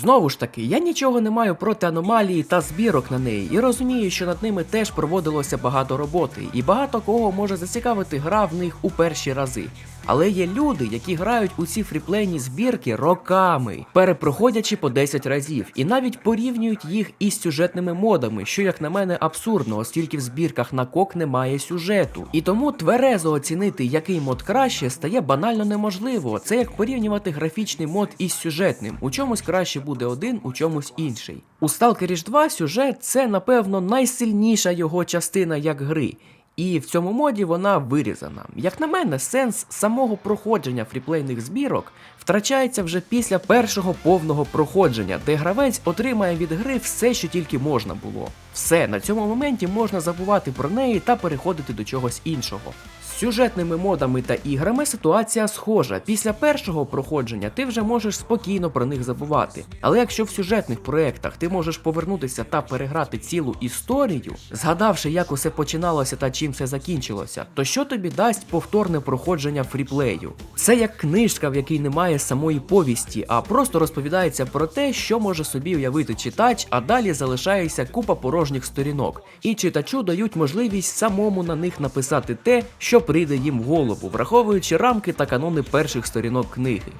Знову ж таки, я нічого не маю проти аномалії та збірок на неї, і розумію, що над ними теж проводилося багато роботи, і багато кого може зацікавити гра в них у перші рази. Але є люди, які грають у ці фріплейні збірки роками, перепроходячи по 10 разів, і навіть порівнюють їх із сюжетними модами, що, як на мене, абсурдно, оскільки в збірках на кок немає сюжету. І тому тверезо оцінити, який мод краще, стає банально неможливо. Це як порівнювати графічний мод із сюжетним. У чомусь краще буде один, у чомусь інший. У Stalker 2 сюжет це, напевно, найсильніша його частина як гри. І в цьому моді вона вирізана. Як на мене, сенс самого проходження фріплейних збірок втрачається вже після першого повного проходження, де гравець отримає від гри все, що тільки можна було. Все, на цьому моменті можна забувати про неї та переходити до чогось іншого. З сюжетними модами та іграми ситуація схожа. Після першого проходження ти вже можеш спокійно про них забувати. Але якщо в сюжетних проєктах ти можеш повернутися та переграти цілу історію, згадавши, як усе починалося та чим все закінчилося, то що тобі дасть повторне проходження фріплею? Це як книжка, в якій немає самої повісті, а просто розповідається про те, що може собі уявити читач, а далі залишається купа порожніх сторінок. І читачу дають можливість самому на них написати те, що прийде їм в голову, враховуючи рамки та канони перших сторінок книги.